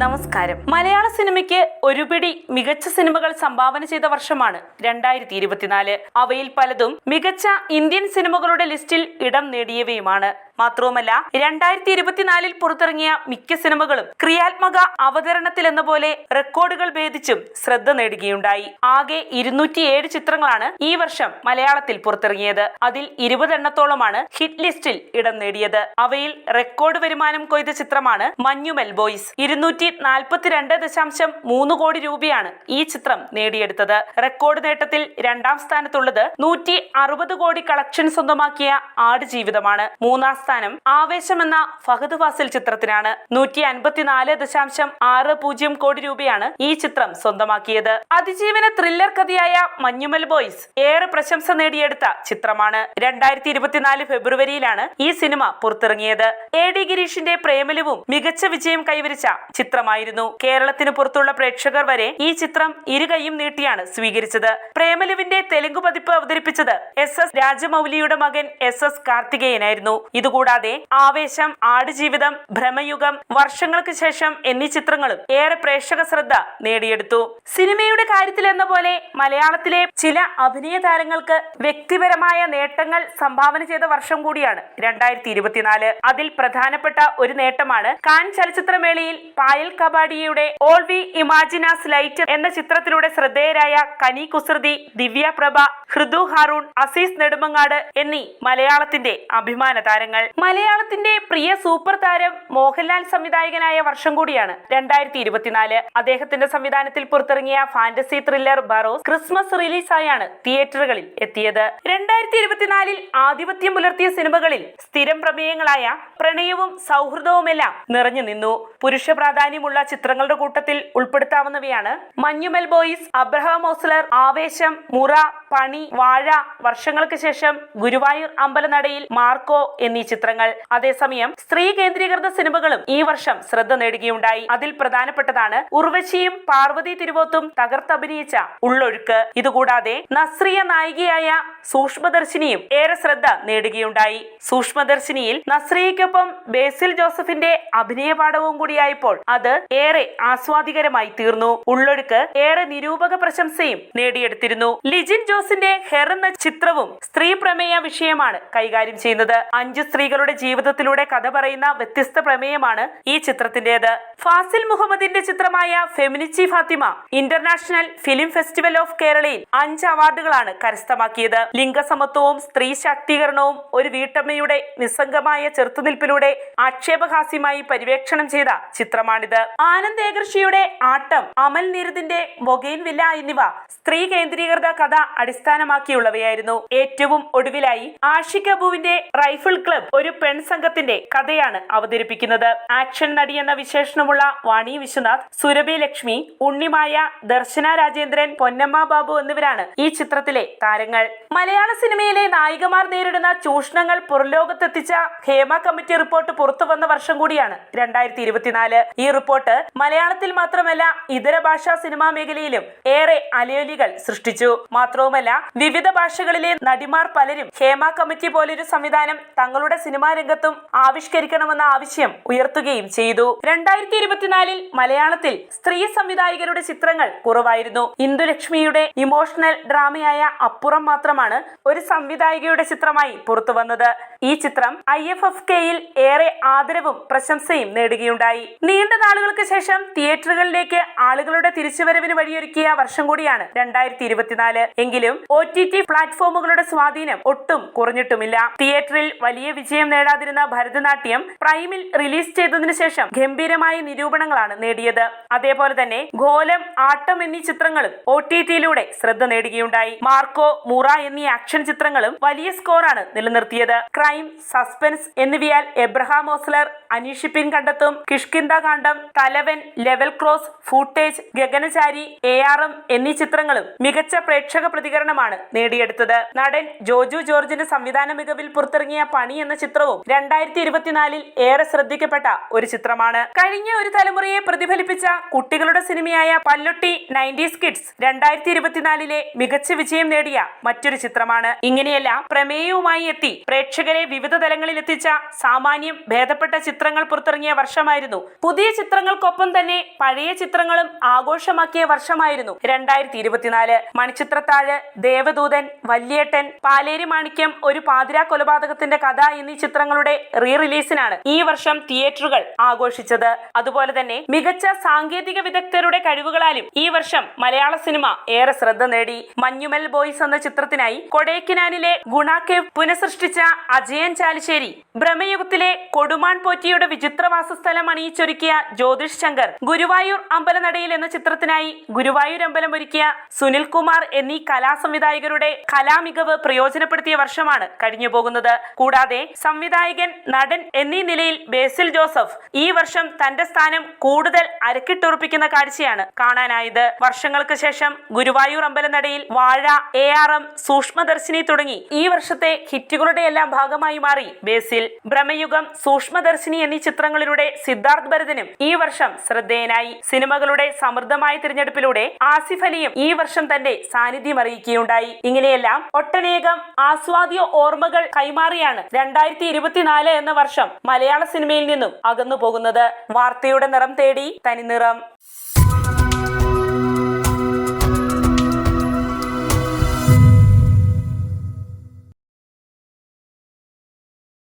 നമസ്കാരം. മലയാള സിനിമയ്ക്ക് ഒരുപിടി മികച്ച സിനിമകൾ സംഭാവന ചെയ്ത വർഷമാണ് രണ്ടായിരത്തി ഇരുപത്തിനാല്. അവയിൽ പലതും മികച്ച ഇന്ത്യൻ സിനിമകളുടെ ലിസ്റ്റിൽ ഇടം നേടിയവയുമാണ്. മാത്രവുമല്ല രണ്ടായിരത്തി ഇരുപത്തിനാലിൽ പുറത്തിറങ്ങിയ മിക്ക സിനിമകളും ക്രിയാത്മക അവതരണത്തിൽ എന്ന പോലെ റെക്കോർഡുകൾ ഭേദിച്ചും ശ്രദ്ധ നേടുകയുണ്ടായി. ആകെ ഇരുന്നൂറ്റിയേഴ് ചിത്രങ്ങളാണ് ഈ വർഷം മലയാളത്തിൽ പുറത്തിറങ്ങിയത്. അതിൽ ഇരുപതെണ്ണത്തോളമാണ് ഹിറ്റ് ലിസ്റ്റിൽ ഇടം നേടിയത്. അവയിൽ റെക്കോർഡ് വരുമാനം കൊയ്ത ചിത്രമാണ് മഞ്ഞുമൽ ബോയ്സ്. ഇരുന്നൂറ്റി നാൽപ്പത്തിരണ്ട് ദശാംശം മൂന്ന് കോടി രൂപയാണ് ഈ ചിത്രം നേടിയെടുത്തത്. റെക്കോർഡ് നേട്ടത്തിൽ രണ്ടാം സ്ഥാനത്തുള്ളത് നൂറ്റി അറുപത് കോടി കളക്ഷൻ സ്വന്തമാക്കിയ ആടുജീവിതമാണ്. മൂന്നാം സ്ഥാനം ആവേശം എന്ന ഫഹദ് ഫാസിൽ ചിത്രത്തിനാണ് നൂറ്റി അൻപത്തിനാല് ദശാംശം ആറ് പൂജ്യം കോടി രൂപയാണ് ഈ ചിത്രം സ്വന്തമാക്കിയത്. അതിജീവന ത്രില്ലർ കഥയായ മഞ്ഞുമൽ ബോയ്സ് ഏറെ പ്രശംസ നേടിയെടുത്ത ചിത്രമാണ്. രണ്ടായിരത്തി ഇരുപത്തിനാല് ഫെബ്രുവരിയിലാണ് ഈ സിനിമ പുറത്തിറങ്ങിയത്. എ ഡി ഗിരീഷിന്റെ പ്രേമലുവും മികച്ച വിജയം കൈവരിച്ച ചിത്രമായിരുന്നു. കേരളത്തിന് പുറത്തുള്ള പ്രേക്ഷകർ വരെ ഈ ചിത്രം ഇരുകൈയും നീട്ടിയാണ് സ്വീകരിച്ചത്. പ്രേമലുവിന്റെ തെലുങ്ക് പതിപ്പ് അവതരിപ്പിച്ചത് എസ് എസ് രാജമൗലിയുടെ മകൻ എസ് എസ് കാർത്തികേയനായിരുന്നു. ഇതുകൂടാതെ ആവേശം ആടുജീവിതം ഭ്രമയുഗം വർഷങ്ങൾക്ക് ശേഷം എന്നീ ചിത്രങ്ങളും ഏറെ പ്രേക്ഷക ശ്രദ്ധ നേടിയെടുത്തു. സിനിമയുടെ കാര്യത്തിൽ എന്ന പോലെ മലയാളത്തിലെ ചില അഭിനയ താരങ്ങൾക്ക് വ്യക്തിപരമായ നേട്ടങ്ങൾ സംഭാവന ചെയ്ത വർഷം കൂടിയാണ് രണ്ടായിരത്തി ഇരുപത്തിനാല് അതിൽ പ്രധാനപ്പെട്ട ഒരു നേട്ടമാണ് കാൻ ചലച്ചിത്രമേളയിൽ Payal കബാഡിയുടെ all we imagine as light എന്ന ചിത്രത്തിലൂടെ ശ്രദ്ധേയരായ കനി കുസൃതി ദിവ്യ പ്രഭ ഹൃദു ഹാറൂൺ അസീസ് നെടുമങ്ങാട് എന്നീ മലയാളത്തിന്റെ അഭിമാന താരങ്ങൾ മലയാളത്തിന്റെ പ്രിയ സൂപ്പർ താരം മോഹൻലാൽ സംവിധായകനായ വർഷം കൂടിയാണ് രണ്ടായിരത്തി ഇരുപത്തിനാല് അദ്ദേഹത്തിന്റെ സംവിധാനത്തിൽ പുറത്തിറങ്ങിയ ഫാന്റസി ത്രില്ലർ ബറോസ് ക്രിസ്മസ് റിലീസായാണ് തിയേറ്ററുകളിൽ എത്തിയത്. രണ്ടായിരത്തി ഇരുപത്തിനാലിൽ ആധിപത്യം പുലർത്തിയ സിനിമകളിൽ സ്ഥിരം പ്രമേയങ്ങളായ പ്രണയവും സൗഹൃദവുമെല്ലാം നിറഞ്ഞു നിന്നു. പുരുഷ പ്രാധാന്യമുള്ള ചിത്രങ്ങളുടെ കൂട്ടത്തിൽ ഉൾപ്പെടുത്താവുന്നവയാണ് മഞ്ഞുമൽ ബോയ്സ് അബ്രഹാം ഓസ്ലർ ആവേശം മുറ പണി വാഴ വർഷങ്ങൾക്ക് ശേഷം ഗുരുവായൂർ അമ്പലനടയിൽ മാർക്കോ എന്നീ ചിത്രങ്ങൾ. അതേസമയം സ്ത്രീ കേന്ദ്രീകൃത സിനിമകളും ഈ വർഷം ശ്രദ്ധ നേടുകയുണ്ടായി. അതിൽ പ്രധാനപ്പെട്ടതാണ് ഉർവശിയും പാർവതി തിരുവോത്തും തകർത്തഭിനയിച്ച ഉള്ളൊഴുക്ക്. ഇതുകൂടാതെ നസ്രിയ നായികയായ സൂക്ഷ്മദർശിനിയും ഏറെ ശ്രദ്ധ നേടുകയുണ്ടായി. സൂക്ഷ്മദർശിനിയിൽ നസ്രിയയ്ക്കൊപ്പം ബേസിൽ ജോസഫിന്റെ അഭിനയ പാഠവും കൂടിയായപ്പോൾ അത് ഏറെ ആസ്വാദികരമായി തീർന്നു. ഉള്ളൊഴുക്ക് ഏറെ നിരൂപക പ്രശംസയും നേടിയെടുത്തിരുന്നു. ലിജിൻ ജോസിന്റെ ഹെർ എന്ന ചിത്രവും സ്ത്രീ പ്രമേയ വിഷയമാണ് കൈകാര്യം ചെയ്യുന്നത്. അഞ്ചു സ്ത്രീകളുടെ ജീവിതത്തിലൂടെ കഥ പറയുന്ന വ്യത്യസ്ത പ്രമേയമാണ് ഈ ചിത്രത്തിന്റേത്. ഫാസിൽ മുഹമ്മദിന്റെ ചിത്രമായ Feminichi Fathima international film festival of കേരളയിൽ അഞ്ച് അവാർഡുകളാണ് കരസ്ഥമാക്കിയത്. ലിംഗസമത്വവും സ്ത്രീ ശാക്തീകരണവും ഒരു വീട്ടമ്മയുടെ നിസ്സംഗമായ ചെറുത്തുനിൽപ്പിലൂടെ ആക്ഷേപഹാസ്യമായി പര്യവേക്ഷണം ചെയ്ത ചിത്രമാണിത്. ആനന്ദ് ഏകർഷിയുടെ ആട്ടം അമൽ നീരദിന്റെ മൊഗൈൻ വില്ല എന്നിവ സ്ത്രീ കേന്ദ്രീകൃത കഥ അടിസ്ഥാനമാക്കിയുള്ളവയായിരുന്നു. ഏറ്റവും ഒടുവിലായി ആഷിക് അബുവിന്റെ റൈഫിൾ ക്ലബ് ഒരു പെൺസംഘത്തിന്റെ കഥയാണ് അവതരിപ്പിക്കുന്നത്. ആക്ഷൻ നടി എന്ന വിശേഷണമുള്ള വാണി വിശ്വനാഥ് സുരഭി ലക്ഷ്മി ഉണ്ണിമായ ദർശന രാജേന്ദ്രൻ പൊന്നമ്മ ബാബു എന്നിവരാണ് ഈ ചിത്രത്തിലെ താരങ്ങൾ. മലയാള സിനിമയിലെ നായികമാർ നേരിടുന്ന ചൂഷണങ്ങൾ പുറംലോകത്തെത്തിച്ച ഹേമ കമ്മിറ്റി റിപ്പോർട്ട് പുറത്തു വന്ന വർഷം കൂടിയാണ് രണ്ടായിരത്തി ഇരുപത്തിനാല് ഈ റിപ്പോർട്ട് മലയാളത്തിൽ മാത്രമല്ല ഇതര ഭാഷാ സിനിമാ മേഖലയിലും ഏറെ അലയൊലികൾ സൃഷ്ടിച്ചു. മാത്രവുമല്ല വിവിധ ഭാഷകളിലെ നടിമാർ പലരും ഹേമ കമ്മിറ്റി പോലൊരു സംവിധാനം തങ്ങളുടെ സിനിമാ രംഗത്തും ആവിഷ്കരിക്കണമെന്ന ആവശ്യം ഉയർത്തുകയും ചെയ്തു. രണ്ടായിരത്തി ഇരുപത്തിനാലിൽ മലയാളത്തിൽ സ്ത്രീ സംവിധായകരുടെ ചിത്രങ്ങൾ കുറവായിരുന്നു. ഇന്ദുലക്ഷ്മിയുടെ ഇമോഷണൽ ഡ്രാമയായ അപ്പുറം മാത്രമാണ് ഒരു സംവിധായികയുടെ ചിത്രമായി പുറത്തു വന്നത് ഈ ചിത്രം ഐ എഫ് എഫ് കെയിൽ ഏറെ ആദരവും പ്രശംസയും നേടുകയുണ്ടായി. നീണ്ട നാളുകൾക്ക് ശേഷം തിയേറ്ററുകളിലേക്ക് ആളുകളുടെ തിരിച്ചുവരവിന് വഴിയൊരുക്കിയ വർഷം കൂടിയാണ് രണ്ടായിരത്തി ഇരുപത്തിനാല് എങ്കിലും ഒ ടി ടി പ്ലാറ്റ്ഫോമുകളുടെ സ്വാധീനം ഒട്ടും കുറഞ്ഞിട്ടുമില്ല. തിയേറ്ററിൽ വലിയ വിജയം നേടാതിരുന്ന ഭരതനാട്യം പ്രൈമിൽ റിലീസ് ചെയ്തതിനു ശേഷം ഗംഭീരമായ നിരൂപണങ്ങളാണ് നേടിയത്. അതേപോലെ തന്നെ ഗോലം ആട്ടം എന്നീ ചിത്രങ്ങളും ഒ ടി ടിയിലൂടെ ശ്രദ്ധ നേടുകയുണ്ടായി. മാർക്കോ മുറ എന്നീ ആക്ഷൻ ചിത്രങ്ങളും വലിയ സ്കോറാണ് നിലനിർത്തിയത്. ക്രൈം സസ്പെൻസ് എന്നിവയാൽ എബ്രഹാം ഓസ്ലർ അനീഷിപ്പിൻ കണ്ടെത്തും. Kishkindha Kaandam Thalavan level cross footage Gaganachari A R M എന്നീ ചിത്രങ്ങളും മികച്ച പ്രേക്ഷക പ്രതികരണമാണ് നേടിയെടുത്തത്. നടൻ ജോജു ജോർജിന്റെ സംവിധാന മികവിൽ പുറത്തിറങ്ങിയ പണി എന്ന ചിത്രവും രണ്ടായിരത്തി ഇരുപത്തിനാലിൽ ഏറെ ശ്രദ്ധിക്കപ്പെട്ട ഒരു ചിത്രമാണ്. കഴിഞ്ഞ ഒരു തലമുറയെ പ്രതിഫലിപ്പിച്ച കുട്ടികളുടെ സിനിമയായ പല്ലൊട്ടി നയന്റീസ് കിഡ്സ് രണ്ടായിരത്തി ഇരുപത്തിനാലിലെ മികച്ച വിജയം നേടിയ മറ്റൊരു ചിത്രമാണ്. ഇങ്ങനെയെല്ലാം പ്രമേയവുമായി എത്തി പ്രേക്ഷകരെ വിവിധ തലങ്ങളിൽ എത്തിച്ച സാമാന്യം ഭേദപ്പെട്ട ചിത്രങ്ങൾ പുറത്തിറങ്ങിയ വർഷമായിരുന്നു. പുതിയ ചിത്രങ്ങൾക്കൊപ്പം തന്നെ പഴയ ചിത്രങ്ങളും ആഘോഷമാക്കിയ വർഷമായിരുന്നു. രണ്ടായിരത്തി ഇരുപത്തിനാല് മണിച്ചിത്രത്താഴ് ദേവദൂതൻ വല്യേട്ടൻ പാലേരി മാണിക്യം ഒരു പാതിരാ കൊലപാതകത്തിന്റെ കഥ എന്നീ ചിത്രങ്ങളുടെ റീ റിലീസിനാണ് ഈ വർഷം തിയേറ്ററുകൾ ആഘോഷിച്ചത്. അതുപോലെ തന്നെ മികച്ച സാങ്കേതിക വിദഗ്ധരുടെ കഴിവുകളാലും ഈ വർഷം മലയാള സിനിമ ഏറെ ശ്രദ്ധ നേടി. മഞ്ഞുമൽ ബോയ്സ് എന്ന ചിത്രത്തിനായി കൊടൈക്കനാലിലെ ഗുണാക്കേവ് പുനഃസൃഷ്ടിച്ച അജയൻ ചാലിശ്ശേരി. ഭ്രമയുഗത്തിലെ കൊടുമാൻ പോറ്റിയുടെ വിചിത്രവാസസ്ഥലം അണിയിച്ചൊരുക്കിയ ജ്യോതിഷ് ശങ്കർ ഗുരുവായൂർ അമ്പലനടയിൽ എന്ന ചിത്രത്തിനായി ഗുരുവായൂർ അമ്പലം ഒരുക്കിയ സുനിൽ കുമാർ എന്നീ കലാസംവിധായകരുടെ കലാമികവ് പ്രയോജനപ്പെടുത്തിയ വർഷമാണ് കഴിഞ്ഞു പോകുന്നത് കൂടാതെ സംവിധായകൻ നടൻ എന്നീ നിലയിൽ ബേസിൽ ജോസഫ് ഈ വർഷം തന്റെ സ്ഥാനം കൂടുതൽ അരക്കിട്ടുറപ്പിക്കുന്ന കാഴ്ചയാണ് കാണാനായത്. വർഷങ്ങൾക്ക് ശേഷം ഗുരുവായൂർ അമ്പലനടയിൽ വാഴ എ ആർ എം സൂക്ഷ്മദർശിനി തുടങ്ങി ഈ വർഷത്തെ ഹിറ്റുകളുടെ എല്ലാം ഭാഗമായി മാറി. ബേസിൽ ഭ്രമയുഗം സൂക്ഷ്മദർശിനി എന്നീ ചിത്രങ്ങളിലൂടെ സിദ്ധാർത്ഥ് ഭരതനും ഈ വർഷം ശ്രദ്ധേയനായി. സിനിമകളുടെ സമൃദ്ധമായ തിരഞ്ഞെടുപ്പിലൂടെ ആസിഫ് അലിയും ഈ വർഷം തന്റെ സാന്നിധ്യം അറിയിക്കുകയുണ്ടായി. ഇങ്ങനെയെല്ലാം ഒട്ടനേകം ആസ്വാദ്യ ഓർമ്മകൾ കൈമാറിയാണ് രണ്ടായിരത്തി ഇരുപത്തിനാല് എന്ന വർഷം മലയാള സിനിമയിൽ നിന്നും അകന്നു പോകുന്നത് വാർത്തയുടെ നിറം തേടി തനിനിറം